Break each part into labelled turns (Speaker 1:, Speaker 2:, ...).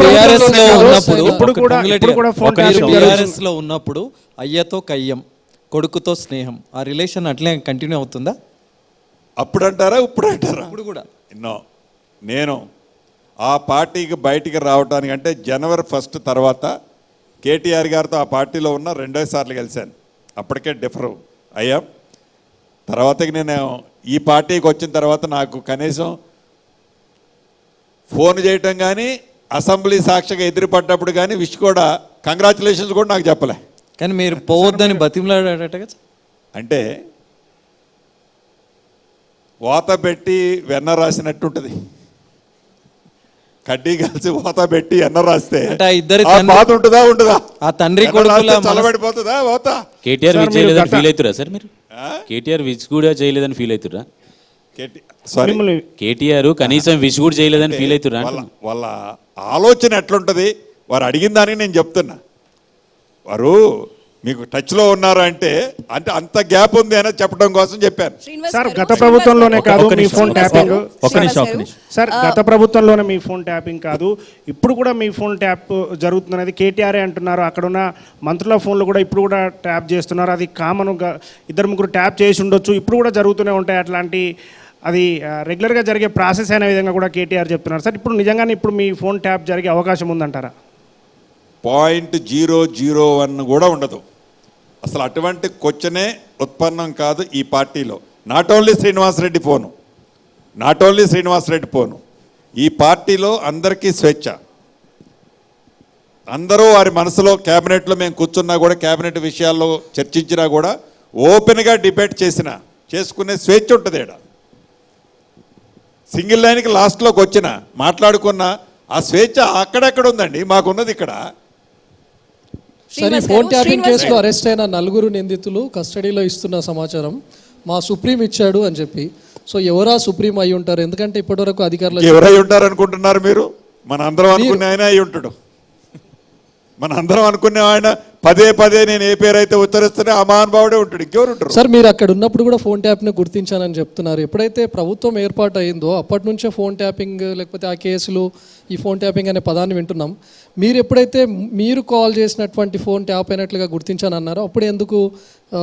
Speaker 1: బీఆర్ఎస్లో
Speaker 2: ఉన్నప్పుడు
Speaker 1: ఇప్పుడు కూడా ఇప్పుడు కూడా ఫోన్
Speaker 2: మీరు
Speaker 1: ట్యాపింగ్
Speaker 2: బీఆర్ఎస్లో ఉన్నప్పుడు అయ్యతో కయ్యం కొడుకుతో స్నేహం ఆ రిలేషన్ అట్లే కంటిన్యూ అవుతుందా?
Speaker 3: అప్పుడు అంటారా ఇప్పుడు అంటారా
Speaker 2: ఇప్పుడు కూడా.
Speaker 3: నో. నేను ఆ పార్టీకి బయటికి రావడానికంటే జనవరి ఫస్ట్ తర్వాత కేటీఆర్ గారితో ఆ పార్టీలో ఉన్న రెండో సార్లు కలిశాను అప్పటికే డిఫర్ అయ్యా. తర్వాతకి నేను ఈ పార్టీకి వచ్చిన తర్వాత నాకు కనీసం ఫోన్ చేయటం కానీ అసెంబ్లీ సాక్షిగా ఎదురుపడ్డప్పుడు కానీ విష్ కూడా కంగ్రాచులేషన్స్ కూడా నాకు చెప్పలే.
Speaker 2: కానీ మీరు పోవద్దని బతిమలాడట కదా
Speaker 3: అంటే వాత పెట్టి వెన్న రాసినట్టు ఉంటుంది కడ్డీ కలిసి వాత పెట్టి ఎన్న రాస్తే
Speaker 2: అంటే ఆ ఇద్దరి
Speaker 3: బాధ ఉంటుందా ఉంటుందా?
Speaker 2: ఆ తండ్రి
Speaker 3: చల్లబడిపోతుందా వాత?
Speaker 4: కేటీఆర్
Speaker 1: మీరు
Speaker 4: చేయలేదని ఫీల్ అవుతురా సార్ మీరు?
Speaker 3: ఆ?
Speaker 4: కేటీఆర్ విచ్ కూడా చేయలేదని ఫీల్ అవుతురా
Speaker 3: సారీ
Speaker 4: కేటీఆర్ కనీసం విచ్ కూడా చేయలేదని ఫీల్ అవుతురా
Speaker 3: వాళ్ళ ఆలోచన ఎట్లుంటుంది? వారు అడిగిన దానికి నేను చెప్తున్నా. వారు మీకు టచ్లో ఉన్నారా అంటే అంటే అంత గ్యాప్ ఉంది అని చెప్పడం కోసం చెప్పాను.
Speaker 1: సార్ గత ప్రభుత్వంలోనే కాదు మీ ఫోన్ ట్యాపింగ్. సార్ గత ప్రభుత్వంలోనే మీ ఫోన్ ట్యాపింగ్ కాదు. ఇప్పుడు కూడా మీ ఫోన్ ట్యాప్ జరుగుతున్నది. కేటీఆర్ అంటున్నారు? అక్కడున్న మంత్రుల ఫోన్లు కూడా ఇప్పుడు కూడా ట్యాప్ చేస్తున్నారు. అది కామన్ ఇద్దరు ముగ్గురు ట్యాప్ చేసి ఉండొచ్చు. ఇప్పుడు కూడా జరుగుతూనే ఉంటాయి అట్లాంటి అది రెగ్యులర్గా జరిగే ప్రాసెస్ అయిన విధంగా కూడా కేటీఆర్ చెప్తున్నారు. సార్ ఇప్పుడు నిజంగానే ఇప్పుడు మీ ఫోన్ ట్యాప్ జరిగే అవకాశం ఉందంటారా?
Speaker 3: పాయింట్ జీరో జీరో వన్ కూడా ఉండదు. అసలు అటువంటి క్వశ్చనే ఉత్పన్నం కాదు ఈ పార్టీలో. Not only Srinivasa Reddy phone not only Srinivasa Reddy phone ఈ పార్టీలో అందరికీ స్వేచ్ఛ. అందరూ వారి మనసులో క్యాబినెట్లో మేము కూర్చున్నా కూడా క్యాబినెట్ విషయాల్లో చర్చించినా కూడా ఓపెన్గా డిబేట్ చేసిన చేసుకునే స్వేచ్ఛ ఉంటుంది ఈడ. సింగిల్ లైన్కి లాస్ట్లోకి వచ్చిన మాట్లాడుకున్న ఆ స్వేచ్ఛ అక్కడెక్కడ ఉందండి? మాకున్నది ఇక్కడ.
Speaker 5: సరే ఫోన్ ట్యాపింగ్ కేసులో అరెస్ట్ అయిన నలుగురు నిందితులు కస్టడీలో ఇస్తున్న సమాచారం మా సుప్రీం ఇచ్చాడు అని చెప్పి. సో ఎవరా సుప్రీం అయి ఉంటారు? ఎందుకంటే ఇప్పటివరకు అధికారులు
Speaker 3: ఎవరై ఉంటారు అనుకుంటున్నారు మీరు? మన అందరం అనుకునే ఆయన అయి ఉంటాడు. మన అందరం అనుకునే ఆయన పదే పదే నేను ఏ పేరు అయితే ఉత్తరిస్తున్నా ఆ మహానుభావుడే ఉంటాడు ఇంకెవరు ఉంటారు
Speaker 5: సార్ మీరు అక్కడ ఉన్నప్పుడు కూడా ఫోన్ ట్యాప్ని గుర్తించానని చెప్తున్నారు. ఎప్పుడైతే ప్రభుత్వం ఏర్పాటు అయిందో అప్పటి నుంచే ఫోన్ ట్యాపింగ్ లేకపోతే ఆ కేసులు ఈ ఫోన్ ట్యాపింగ్ అనే పదాన్ని వింటున్నాం. మీరు ఎప్పుడైతే మీరు కాల్ చేసినటువంటి ఫోన్ ట్యాప్ అయినట్లుగా గుర్తించానన్నారో అప్పుడు ఎందుకు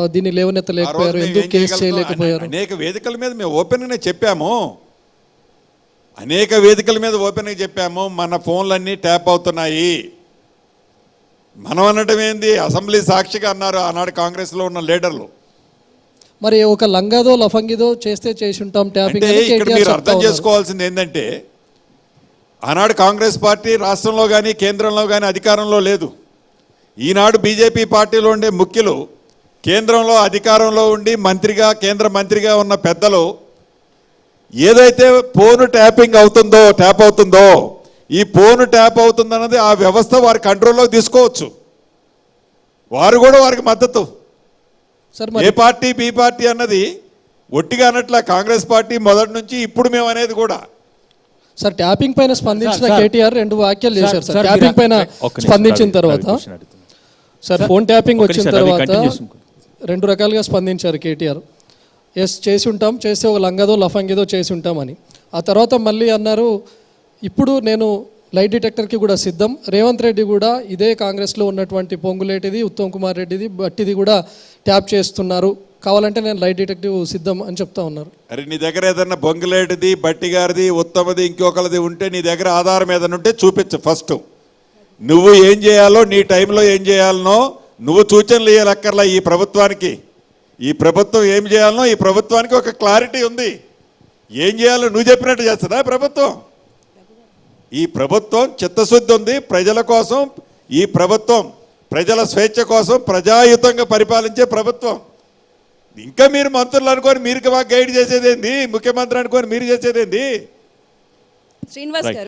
Speaker 5: దీన్ని లేవనెత్తలేకపోయారు?
Speaker 3: మేము
Speaker 5: ఎందుకు కేసు? చేయలేకపోయారు?
Speaker 3: అనే- అనేక వేదికల మీద మేము ఓపెన్గానే చెప్పాము. అనేక వేదికల మీద ఓపెన్గా చెప్పాము మన ఫోన్లన్నీ ట్యాప్ అవుతున్నాయి. మనం అనటం ఏంది? అసెంబ్లీ సాక్షిగా అన్నారు ఆనాడు కాంగ్రెస్లో ఉన్న లీడర్లు.
Speaker 5: మరి ఒక లంగాదో లఫంగిదో చేస్తే చేసి ఉంటాం ట్యాపింగ్
Speaker 3: ఇక్కడ మీరు అర్థం. చేసుకోవాల్సింది ఏంటంటే ఆనాడు కాంగ్రెస్ పార్టీ రాష్ట్రంలో కానీ కేంద్రంలో కానీ అధికారంలో లేదు. ఈనాడు బీజేపీ పార్టీలో ఉండే ముఖ్యులు కేంద్రంలో అధికారంలో ఉండి మంత్రిగా కేంద్ర మంత్రిగా ఉన్న పెద్దలు ఏదైతే ఫోన్ ట్యాపింగ్ అవుతుందో ట్యాప్ అవుతుందో ఈ ఫోన్ ట్యాప్ అవుతుందన్నది ఆ వ్యవస్థ వారి కంట్రోల్లో తీసుకోవచ్చు. వారు కూడా వారికి మద్దతు.
Speaker 5: Sir
Speaker 3: A party B party అన్నది ఒట్టిగా అన్నట్ల కాంగ్రెస్ పార్టీ మొదటి నుంచి ఇప్పుడు మేము అనేది కూడా.
Speaker 5: సార్ ట్యాపింగ్ పైన స్పందించిన. కేటీఆర్ రెండు వ్యాఖ్యలు చేశారు సార్. ట్యాపింగ్ పైన స్పందించిన
Speaker 4: రవి,
Speaker 5: తర్వాత. సార్ ఫోన్ ట్యాపింగ్ వచ్చిన తర్వాత. రెండు రకాలుగా స్పందించారు కేటీఆర్. ఎస్ చేసి ఉంటాం చేస్తే ఒక లంగదో లఫంగిదో చేసి ఉంటామని. ఆ తర్వాత మళ్ళీ అన్నారు ఇప్పుడు నేను లైట్ డిటెక్టర్కి కూడా సిద్ధం. రేవంత్ రెడ్డి కూడా ఇదే కాంగ్రెస్లో ఉన్నటువంటి పొంగులేటిది ఉత్తమ్ కుమార్ రెడ్డిది బట్టిది కూడా ట్యాప్ చేస్తున్నారు. కావాలంటే నేను లైట్ డిటెక్టివ్ సిద్ధం అని చెప్తా ఉన్నారు.
Speaker 3: అరే నీ దగ్గర ఏదన్నా బొంగులేటిది బట్టి గారిది ఉత్తమది ఇంకొకరిది ఉంటే నీ దగ్గర ఆధారం ఏదైనా ఉంటే చూపించు ఫస్ట్. నువ్వు ఏం చేయాలో నీ టైంలో ఏం చేయాలనో నువ్వు సూచనలు ఇవ్వలక్కర్లా ఈ ప్రభుత్వానికి. ఈ ప్రభుత్వం ఏం చేయాలనో ఈ ప్రభుత్వానికి ఒక క్లారిటీ ఉంది. ఏం చేయాలో నువ్వు చెప్పినట్టు చేస్తుందా ప్రభుత్వం? ఈ ప్రభుత్వం చిత్తశుద్ధి ఉంది. ప్రజల కోసం ఈ ప్రభుత్వం ప్రజల స్వేచ్ఛ కోసం ప్రజాయుతంగా పరిపాలించే ప్రభుత్వం. ఇంకా మీరు మంత్రులు అనుకొని మీరు మాకు గైడ్ చేసేదేంది? ముఖ్యమంత్రి అనుకొని మీరు చేసేదేంది?
Speaker 6: శ్రీనివాస్ గారు.